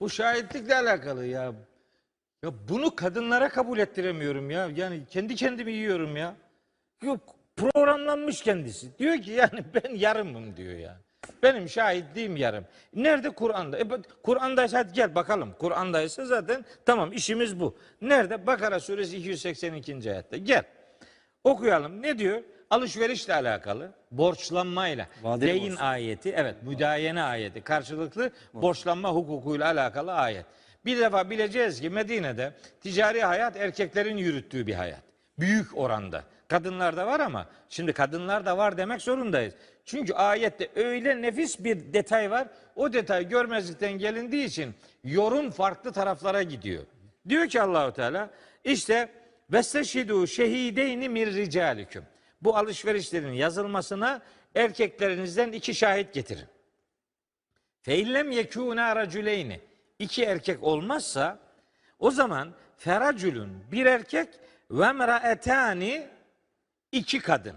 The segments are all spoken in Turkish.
Bu şahitlikle alakalı ya. Ya bunu kadınlara kabul ettiremiyorum ya. Yani kendi kendimi yiyorum ya. Yok programlanmış kendisi. Diyor ki yani ben yarımım diyor yani. Benim şahitliğim yarım. Nerede Kur'an'da? E, Kur'an'daysa hadi gel bakalım. Kur'an'daysa zaten tamam işimiz bu. Nerede? Bakara suresi 282. ayette. Gel. Okuyalım. Ne diyor? Alışverişle alakalı, borçlanmayla, Vadeli deyin borç. ayeti, evet müdayene ayeti, karşılıklı borçlanma hukukuyla alakalı ayet. Bir defa bileceğiz ki Medine'de ticari hayat erkeklerin yürüttüğü bir hayat. Büyük oranda. Kadınlarda var ama şimdi kadınlar da var demek zorundayız. Çünkü ayette öyle nefis bir detay var. O detay görmezlikten gelindiği için yorum farklı taraflara gidiyor. Diyor ki Allahu Teala işte vesteşhidu şehideyni mir ricalikum. Bu alışverişlerin yazılmasına erkeklerinizden iki şahit getirin. Feillem yekûnâ racüleyni. İki erkek olmazsa o zaman feracülün bir erkek ve mraetani iki kadın.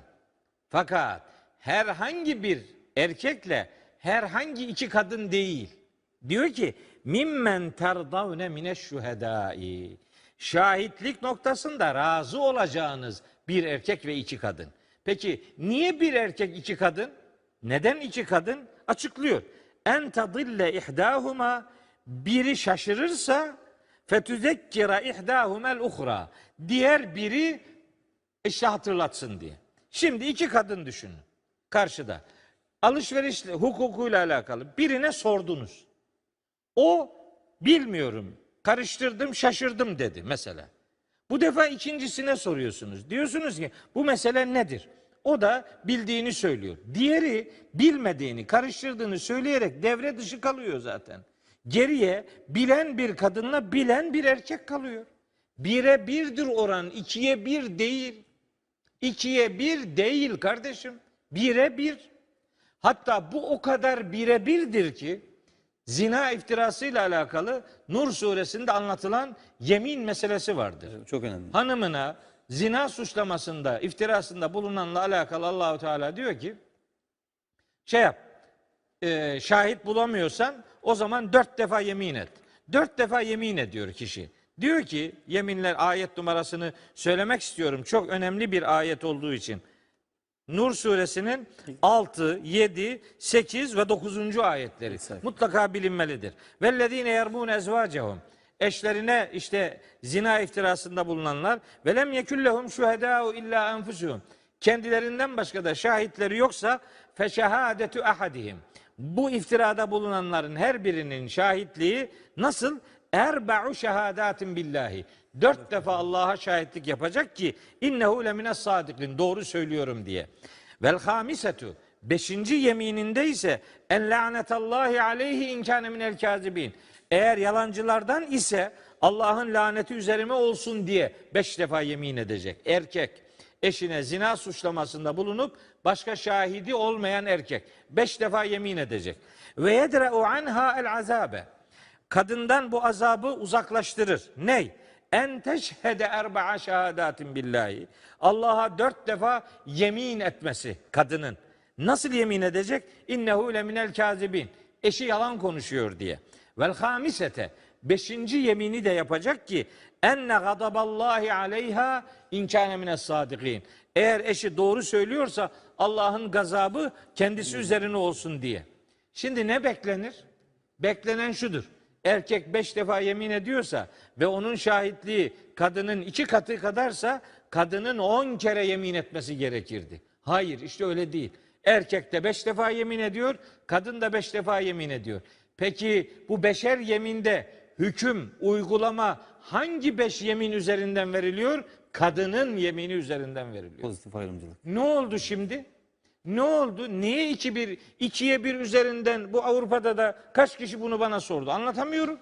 Fakat herhangi bir erkekle herhangi iki kadın değil. Diyor ki mimmen terdavne mineşşuhedai. Şahitlik noktasında razı olacağınız bir erkek ve iki kadın. Peki niye bir erkek iki kadın? Neden iki kadın? Açıklıyor. En tadille ihdahuma biri şaşırırsa fetüzekkira ihdahumel uhra. Diğer biri işte hatırlatsın diye. Şimdi iki kadın düşünün karşıda. Alışveriş hukukuyla alakalı birine sordunuz. O bilmiyorum, karıştırdım, şaşırdım dedi mesela. Bu defa ikincisine soruyorsunuz. Diyorsunuz ki bu mesele nedir? O da bildiğini söylüyor. Diğeri bilmediğini, karıştırdığını söyleyerek devre dışı kalıyor zaten. Geriye bilen bir kadınla bilen bir erkek kalıyor. Bire birdir oran, ikiye bir değil. İkiye bir değil kardeşim. Bire bir. Hatta bu o kadar bire birdir ki zina iftirasıyla alakalı Nur suresinde anlatılan yemin meselesi vardır. Çok önemli. Hanımına zina suçlamasında, iftirasında bulunanla alakalı Allahu Teala diyor ki şey yap, e, şahit bulamıyorsan o zaman dört defa yemin et. Dört defa yemin ediyor kişi. Diyor ki yeminler ayet numarasını söylemek istiyorum. Çok önemli bir ayet olduğu için. Nur suresinin 6, 7, 8 ve 9. ayetleri sayfa. mutlaka bilinmelidir. Vellezine yermun ezvacehum eşlerine işte zina iftirasında bulunanlar ve lem yekullehum şuhedâ'u illa enfusuhum kendilerinden başka da şahitleri yoksa fe şehadetu ahadihim bu iftirada bulunanların her birinin şahitliği nasıl? Erba'u şehadatin billahi. Dört defa Allah'a şahitlik yapacak ki innehu lemine sadikin doğru söylüyorum diye. Vel hamisetu beşinci yemininde ise en lanetallahi aleyhi in kâne minel kâzibin. Eğer yalancılardan ise Allah'ın laneti üzerime olsun diye beş defa yemin edecek. Erkek eşine zina suçlamasında bulunup başka şahidi olmayan erkek beş defa yemin edecek. Ve yedre'u anha el azabe. Kadından bu azabı uzaklaştırır. Ney? En teşhede erba'a şehadatin billahi. Allah'a dört defa yemin etmesi kadının. Nasıl yemin edecek? İnnehu leminel kazibin. Eşi yalan konuşuyor diye. Vel hamisete. Beşinci yemini de yapacak ki enne gadaballahi aleyha inkâne mines sadikin. Eğer eşi doğru söylüyorsa Allah'ın gazabı kendisi üzerine olsun diye. Şimdi ne beklenir? Beklenen şudur. Erkek beş defa yemin ediyorsa ve onun şahitliği kadının iki katı kadarsa kadının on kere yemin etmesi gerekirdi. Hayır işte öyle değil. Erkek de beş defa yemin ediyor, kadın da beş defa yemin ediyor. Peki bu beşer yeminde hüküm, uygulama hangi beş yemin üzerinden veriliyor? Kadının yemini üzerinden veriliyor. Pozitif ayrımcılık. Ne oldu şimdi? Ne oldu? Niye iki bir, ikiye bir üzerinden bu Avrupa'da da kaç kişi bunu bana sordu? Anlatamıyorum.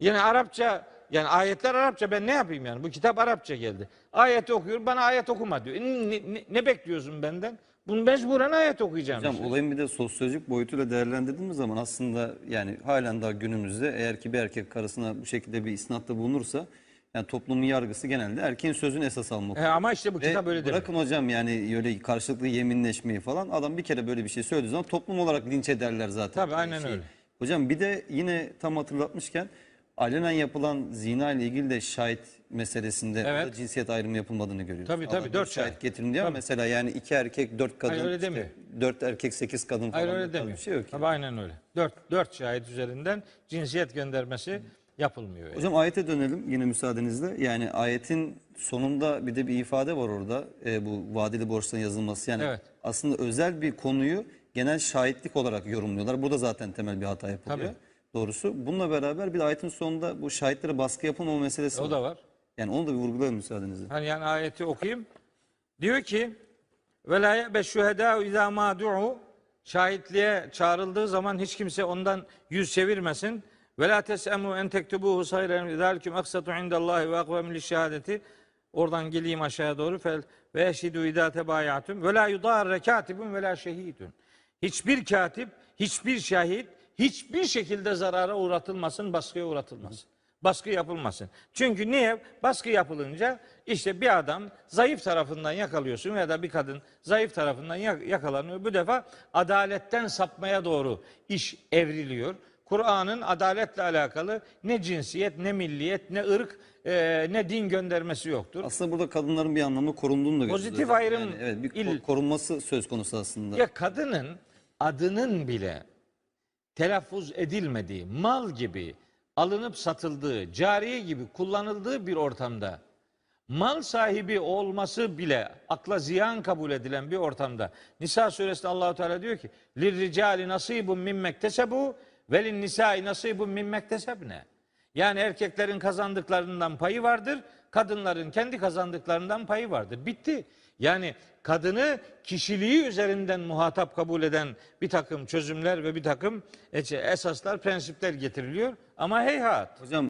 Yani Arapça, yani ayetler Arapça ben ne yapayım yani? Bu kitap Arapça geldi. Ayet okuyor, bana ayet okuma diyor. Ne, ne, ne bekliyorsun benden? Bunu mecburen ayet okuyacağım. Hocam işte. olayın bir de sosyolojik boyutuyla değerlendirdiğimiz zaman aslında yani halen daha günümüzde eğer ki bir erkek karısına bu şekilde bir isnatta bulunursa yani toplumun yargısı genelde erkeğin sözünü esas almak. E, ama işte bu Ve kitap öyle değil. bırakın hocam yani öyle karşılıklı yeminleşmeyi falan adam bir kere böyle bir şey söylediği zaman toplum olarak linç ederler zaten. Tabii, aynen Şeyi. öyle. Hocam bir de yine tam hatırlatmışken alenen yapılan zina ile ilgili de şahit meselesinde Evet. cinsiyet ayrımı yapılmadığını görüyoruz. Tabii, tabii, dört şahit şahit. getirin diyor Tabii. mesela yani iki erkek dört kadın Hayır, öyle işte demiyor. dört erkek sekiz kadın falan Hayır öyle demiyor. bir şey yok. yani. Tabii aynen öyle. Dört, dört şahit üzerinden cinsiyet göndermesi yapılmıyor. yani. Hocam ayete dönelim yine müsaadenizle. Yani ayetin sonunda bir de bir ifade var orada. E, bu vadeli borçların yazılması. Yani Evet. aslında özel bir konuyu genel şahitlik olarak yorumluyorlar. Burada zaten temel bir hata yapılıyor. Tabii. Doğrusu. Bununla beraber bir de ayetin sonunda bu şahitlere baskı yapılmama meselesi O var. da var. Yani onu da bir vurgulayalım müsaadenizle. Hani yani ayeti okuyayım. Diyor ki ve la ye'be şuhedâ izâ mâ şahitliğe çağrıldığı zaman hiç kimse ondan yüz çevirmesin. Ve la tes'emu en tektubuhu sayren zâlikum aksatu indallâhi ve akvemil şehadeti. Oradan geleyim aşağıya doğru. Fel ve eşhidû idâ tebayatum ve la yudârre katibun ve la şehidun. Hiçbir katip, hiçbir şahit, hiçbir şekilde zarara uğratılmasın, baskıya uğratılmasın. Baskı yapılmasın. Çünkü niye? Baskı yapılınca işte bir adam zayıf tarafından yakalıyorsun ya da bir kadın zayıf tarafından yak- yakalanıyor. Bu defa adaletten sapmaya doğru iş evriliyor. Kur'an'ın adaletle alakalı ne cinsiyet, ne milliyet, ne ırk, e, ne din göndermesi yoktur. Aslında burada kadınların bir anlamda korunduğunu da görüyoruz. Pozitif ayrım Yani evet, bir il- ko- korunması söz konusu aslında. Ya kadının adının bile telaffuz edilmediği, mal gibi alınıp satıldığı, cariye gibi kullanıldığı bir ortamda mal sahibi olması bile akla ziyan kabul edilen bir ortamda Nisa suresinde Allahu Teala diyor ki: "Lirricali nasibun mimmektesebu ve lin nisai nasibun mimmektesebne." Yani erkeklerin kazandıklarından payı vardır, kadınların kendi kazandıklarından payı vardır. Bitti. Yani kadını kişiliği üzerinden muhatap kabul eden bir takım çözümler ve bir takım esaslar, prensipler getiriliyor. Ama heyhat. Hocam